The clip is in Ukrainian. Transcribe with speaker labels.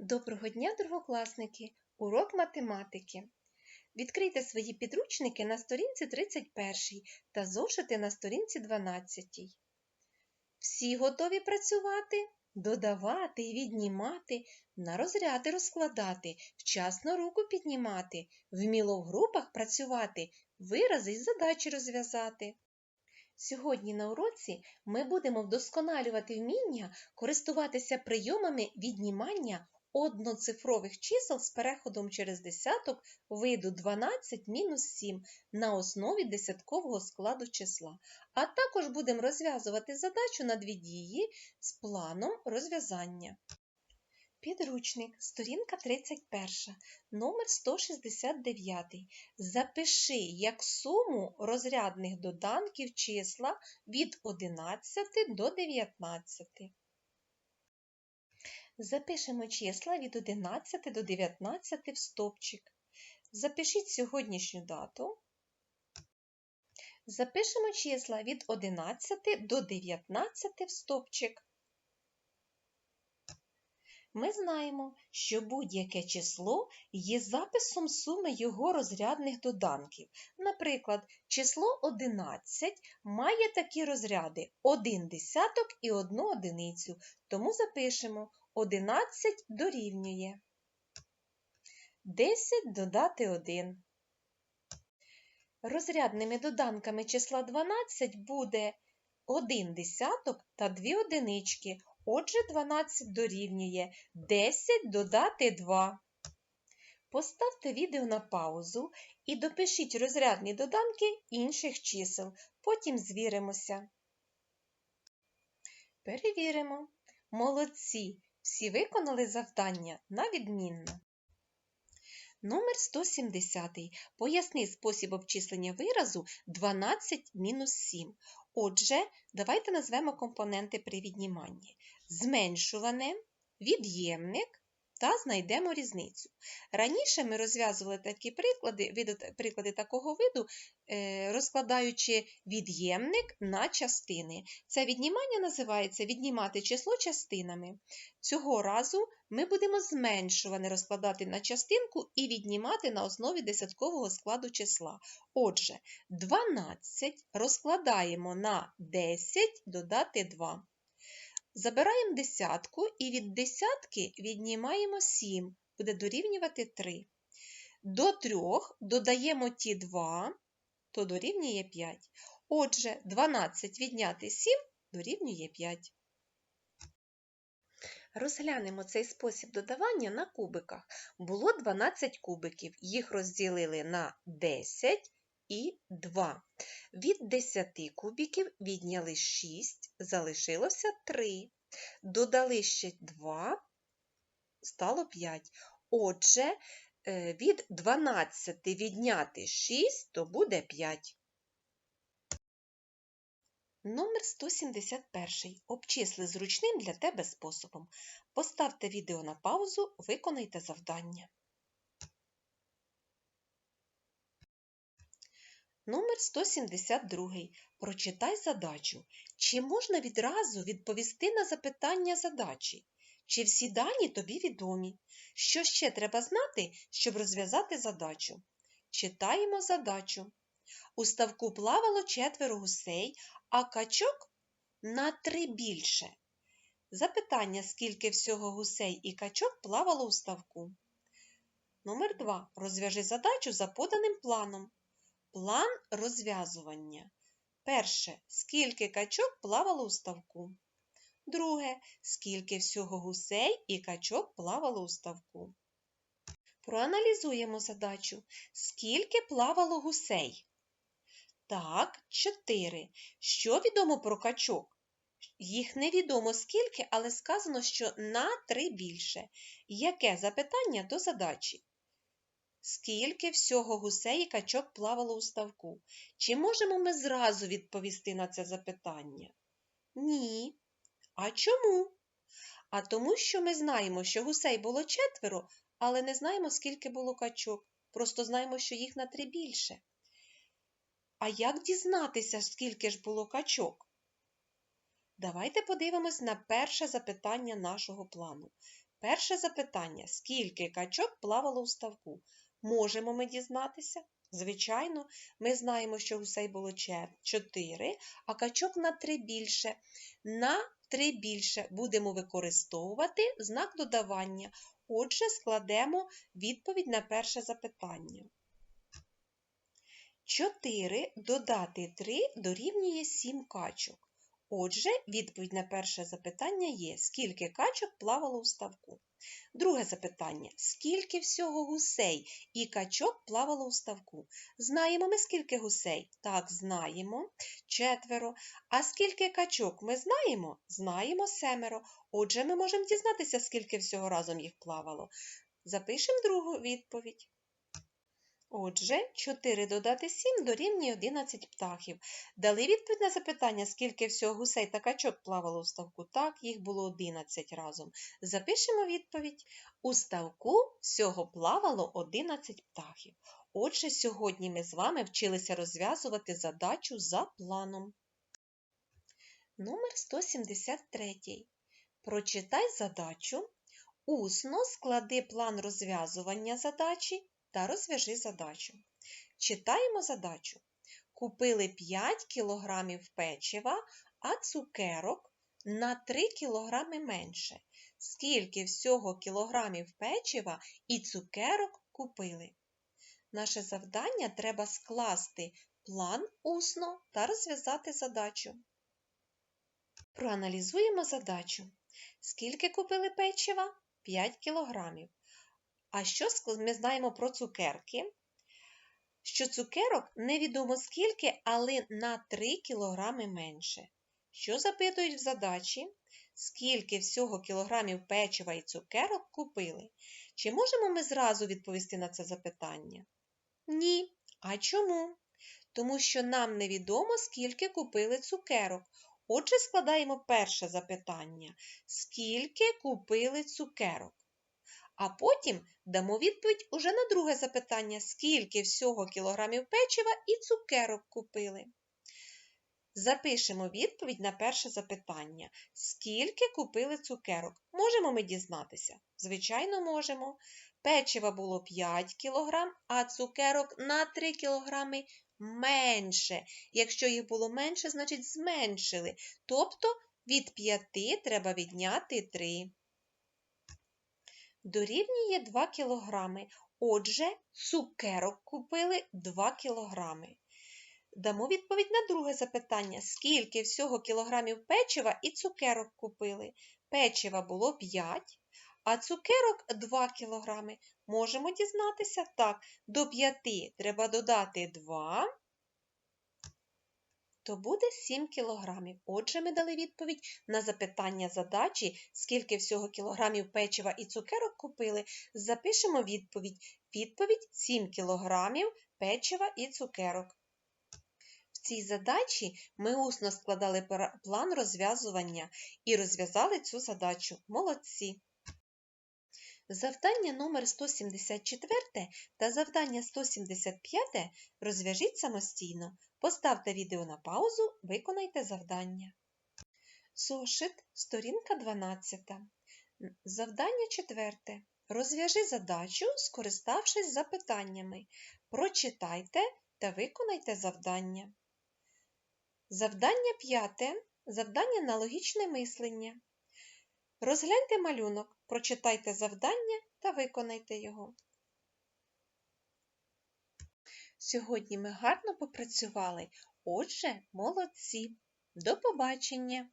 Speaker 1: Доброго дня, другокласники! Урок математики. Відкрийте свої підручники на сторінці 31 та зошити на сторінці 12. Всі готові працювати, додавати і віднімати, на розряди розкладати, вчасно руку піднімати, вміло в групах працювати, вирази й задачі розв'язати. Сьогодні на уроці ми будемо вдосконалювати вміння користуватися прийомами віднімання одноцифрових чисел з переходом через десяток виду 12 мінус 7 на основі десяткового складу числа. А також будемо розв'язувати задачу на дві дії з планом розв'язання. Підручник, сторінка 31, номер 169. Запиши як суму розрядних доданків числа від 11 до 19. Запишемо числа від 11 до 19 в стопчик. Запишіть сьогоднішню дату. Запишемо числа від 11 до 19 в стопчик. Ми знаємо, що будь-яке число є записом суми його розрядних доданків. Наприклад, число 11 має такі розряди 1 десяток і 1 одиницю, тому запишемо 11 дорівнює. 10 додати 1. Розрядними доданками числа 12 буде 1 десяток та 2 одинички. Отже, 12 дорівнює 10 додати 2. Поставте відео на паузу і допишіть розрядні доданки інших чисел. Потім звіримося. Перевіримо. Молодці! Всі виконали завдання на відмінно. Номер 170. Поясни спосіб обчислення виразу 12 мінус 7. Отже, давайте назвемо компоненти при відніманні. Зменшуване, від'ємник та знайдемо різницю. Раніше ми розв'язували такі приклади, від, приклади такого виду, е, розкладаючи від'ємник на частини. Це віднімання називається віднімати число частинами. Цього разу ми будемо зменшуване розкладати на частинку і віднімати на основі десяткового складу числа. Отже, 12 розкладаємо на 10 додати 2. Забираємо десятку і від десятки віднімаємо 7, буде дорівнювати 3. До 3 додаємо ті 2, то дорівнює 5. Отже, 12 відняти 7 дорівнює 5. Розглянемо цей спосіб додавання на кубиках. Було 12 кубиків, їх розділили на 10 і 2. Від 10 кубиків відняли 6, залишилося 3. Додали ще 2, стало 5. Отже, е, від 12 відняти 6, то буде 5. Номер 171. Обчисли зручним для тебе способом. Поставте відео на паузу, виконайте завдання. Номер 172. Прочитай задачу. Чи можна відразу відповісти на запитання задачі? Чи всі дані тобі відомі? Що ще треба знати, щоб розв'язати задачу? Читаємо задачу. У ставку плавало четверо гусей, а качок на три більше. Запитання, скільки всього гусей і качок плавало у ставку. Номер 2. Розв'яжи задачу за поданим планом. План розв'язування. Перше. Скільки качок плавало у ставку. Друге. Скільки всього гусей і качок плавало у ставку. Проаналізуємо задачу. Скільки плавало гусей? Так, 4. Що відомо про качок? Їх невідомо скільки, але сказано, що на 3 більше. Яке запитання до задачі? Скільки всього гусей і качок плавало у ставку? Чи можемо ми зразу відповісти на це запитання? Ні. А чому? А тому, що ми знаємо, що гусей було четверо, але не знаємо, скільки було качок. Просто знаємо, що їх на три більше. А як дізнатися, скільки ж було качок? Давайте подивимось на перше запитання нашого плану. Перше запитання: скільки качок плавало у ставку? Можемо ми дізнатися? Звичайно, ми знаємо, що гусей було 4, а качок на 3 більше. На 3 більше будемо використовувати знак додавання. Отже, складемо відповідь на перше запитання. 4 додати 3 дорівнює 7 качок. Отже, відповідь на перше запитання є, скільки качок плавало у ставку. Друге запитання: скільки всього гусей і качок плавало у ставку? Знаємо ми, скільки гусей? Так, знаємо. Четверо. А скільки качок ми знаємо? Знаємо семеро. Отже, ми можемо дізнатися, скільки всього разом їх плавало. Запишемо другу відповідь. Отже, 4 додати 7 дорівнює 11 птахів. Дали відповідь на запитання, скільки всього гусей та качок плавало у ставку. Так, їх було 11 разом. Запишемо відповідь. У ставку всього плавало 11 птахів. Отже, сьогодні ми з вами вчилися розв'язувати задачу за планом. Номер 173. Прочитай задачу. Усно склади план розв'язування задачі та розв'яжи задачу. Читаємо задачу. Купили 5 кг печива, а цукерок на 3 кг менше. Скільки всього кілограмів печива і цукерок купили? Наше завдання треба скласти план усно та розв'язати задачу. Проаналізуємо задачу. Скільки купили печива? 5 кілограмів. А що ми знаємо про цукерки? Що цукерок невідомо скільки, але на 3 кілограми менше. Що запитують в задачі? Скільки всього кілограмів печива і цукерок купили? Чи можемо ми зразу відповісти на це запитання? Ні. А чому? Тому що нам невідомо, скільки купили цукерок. Отже, складаємо перше запитання. Скільки купили цукерок? А потім дамо відповідь уже на друге запитання, скільки всього кілограмів печива і цукерок купили. Запишемо відповідь на перше запитання. Скільки купили цукерок? Можемо ми дізнатися? Звичайно, можемо. Печива було 5 кг, а цукерок на 3 кг менше. Якщо їх було менше, значить зменшили. Тобто від 5 треба відняти 3 дорівнює 2 кг. Отже, цукерок купили 2 кг. Дамо відповідь на друге запитання: скільки всього кілограмів печива і цукерок купили? Печива було 5, а цукерок 2 кг. Можемо дізнатися? Так, до 5 треба додати 2 то буде 7 кілограмів. Отже, ми дали відповідь на запитання задачі, скільки всього кілограмів печива і цукерок купили. Запишемо відповідь. Відповідь 7 кілограмів печива і цукерок. В цій задачі ми усно складали план розв'язування і розв'язали цю задачу. Молодці! Завдання номер 174 та завдання 175 розв'яжіть самостійно. Поставте відео на паузу, виконайте завдання. Зошит, сторінка 12. Завдання 4. Розв'яжи задачу, скориставшись запитаннями. Прочитайте та виконайте завдання. Завдання 5. Завдання на логічне мислення. Розгляньте малюнок, прочитайте завдання та виконайте його. Сьогодні ми гарно попрацювали, отже, молодці. До побачення!